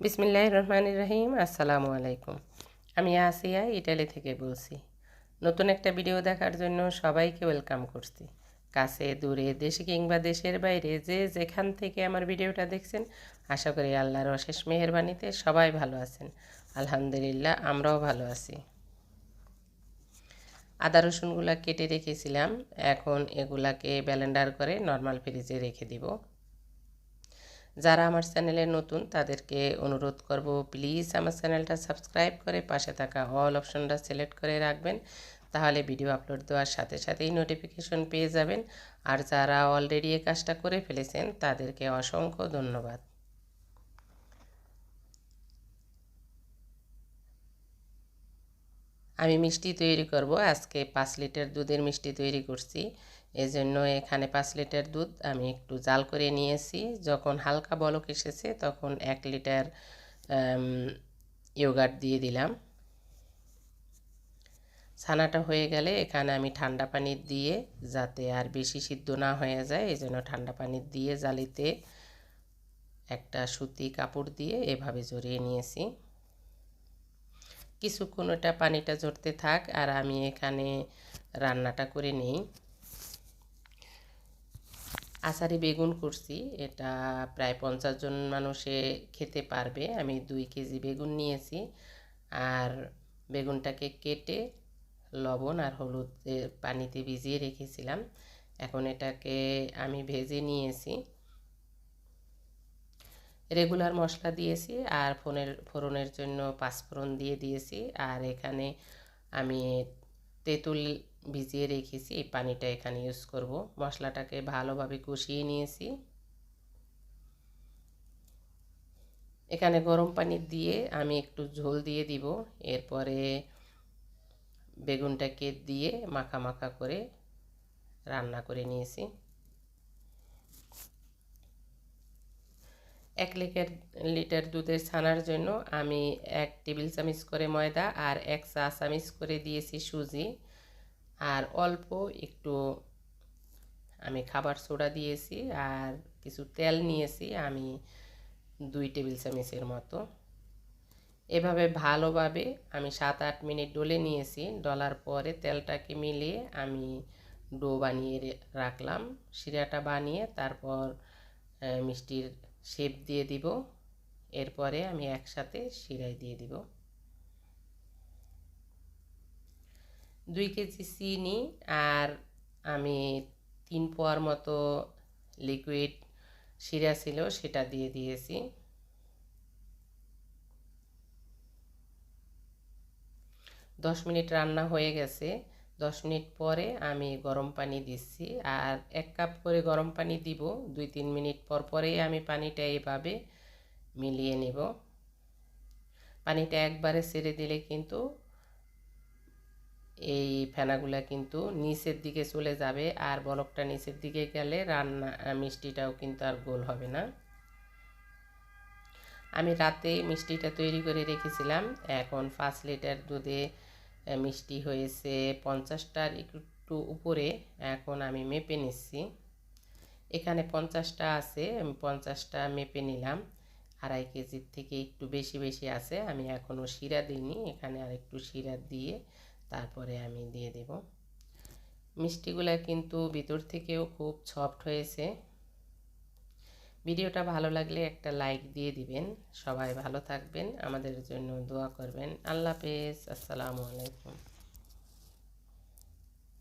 বিসমিল্লাহ রহমান রহিম আসসালামু আলাইকুম আমি আসিয়া ইটালি থেকে বলছি, নতুন একটা ভিডিও দেখার জন্য সবাইকে ওয়েলকাম করছি। কাছে, দূরে, দেশে কিংবা দেশের বাইরে যে যেখান থেকে আমার ভিডিওটা দেখছেন, আশা করি আল্লাহর অশেষ মেহরবানিতে সবাই ভালো আছেন। আলহামদুলিল্লাহ, আমরাও ভালো আছি। আদা রসুনগুলা কেটে রেখেছিলাম, এখন এগুলাকে ব্যালেন্ডার করে নর্মাল ফ্রিজে রেখে দিব। যারা আমার চ্যানেলে নতুন, তাদেরকে অনুরোধ করব প্লিজ আমার চ্যানেলটা সাবস্ক্রাইব করে পাশে থাকা হল অপশনটা সিলেক্ট করে রাখবেন। তাহলে ভিডিও আপলোড দেওয়ার সাথে সাথেই নোটিফিকেশন পেয়ে যাবেন। আর যারা অলরেডি এ কাজটা করে ফেলেছেন, তাদেরকে অসংখ্য ধন্যবাদ। আমি মিষ্টি তৈরি করব। আজকে পাঁচ লিটার দুধের মিষ্টি তৈরি করছি। এই জন্য এখানে পাঁচ লিটার দুধ আমি একটু জাল করে নিয়েছি। যখন হালকা বলক এসেছে তখন এক লিটার ইয়োগার্ট দিয়ে দিলাম। ছানাটা হয়ে গেলে এখানে আমি ঠান্ডা পানি দিয়ে যাতে আর বেশি সিদ্ধ না হয়ে যায় এই জন্য ঠান্ডা পানি দিয়ে জালিতে একটা সুতি কাপড় দিয়ে এভাবে জড়িয়ে নিয়েছি। কিছুক্ষণ ওটা পানিটা ঝরতে থাক আর আমি এখানে রান্নাটা করে নিই। আষাঢ়ি বেগুন করছি, এটা প্রায় পঞ্চাশ জন মানুষে খেতে পারবে। আমি দুই কেজি বেগুন নিয়েছি আর বেগুনটাকে কেটে লবণ আর হলুদ পানিতে ভিজিয়ে রেখেছিলাম। এখন এটাকে আমি ভেজে নিয়েছি। রেগুলার মশলা দিয়েছি আর ফোনের, ফোড়নের জন্য পাঁচফোড়ন দিয়ে দিয়েছি। আর এখানে আমি তেঁতুল ভিজিয়ে রেখেছি, এই পানিটা এখানে ইউজ করব। মশলাটাকে ভালোভাবে কষিয়ে নিয়েছি। এখানে গরম পানি দিয়ে আমি একটু ঝোল দিয়ে দিব। এরপরে বেগুনটাকে দিয়ে মাখা মাখা করে রান্না করে নিয়েছি। এক লিটার লিটার দুধের ছানার জন্য আমি এক টেবিল চামচ করে ময়দা আর এক চা চামচ করে দিয়েছি সুজি। আর অল্প একটু আমি খাবার সোডা দিয়েছি আর কিছু তেল নিয়েছি আমি দুই টেবিল চামচের মতো। এভাবে ভালোভাবে আমি সাত আট মিনিট ডলে নিয়েছি, ডলার পরে তেলটাকে মিলিয়ে আমি ডো বানিয়ে রাখলাম। শিরাটা বানিয়ে তারপর মিষ্টির শেপ দিয়ে দিব। এরপরে আমি একসাথে শিরাই দিয়ে দিব। দুই কেজি চিনি আর আমি তিন পোয়ার মতো লিকুইড শিরা ছিল সেটা দিয়ে দিয়েছি। দশ মিনিট রান্না হয়ে গেছে। দশ মিনিট পরে আমি গরম পানি দিচ্ছি আর এক কাপ করে গরম পানি দিব। দুই, তিন মিনিট পর পরেই আমি পানিটা এভাবে মিলিয়ে নেব। পানিটা একবারে ছেড়ে দিলে কিন্তু এই ফেনাগুলা কিন্তু নিচের দিকে চলে যাবে আর বলকটা নিচের দিকে গেলে রান্না, মিষ্টিটাও কিন্তু আর গোল হবে না। আমি রাতে মিষ্টিটা তৈরি করে রেখেছিলাম। এখন পাঁচ লিটার দুধে মিষ্টি হয়েছে পঞ্চাশটার একটু উপরে। এখন আমি মেপে নিচ্ছি। এখানে পঞ্চাশটা আছে, আমি পঞ্চাশটা মেপে নিলাম। আড়াই কেজির থেকে একটু বেশি বেশি আছে, আমি এখনও শিরা দিইনি। এখানে আর একটু শিরা দিয়ে তারপরে আমি দিয়ে দেব। মিষ্টিগুলো কিন্তু ভিতর থেকেও খুব সফট হয়েছে। ভিডিওটা ভালো লাগলে একটা লাইক দিয়ে দিবেন। সবাই ভালো থাকবেন। আমাদের জন্য দোয়া করবেন। আল্লাহ হাফেজ। আসসালামু আলাইকুম।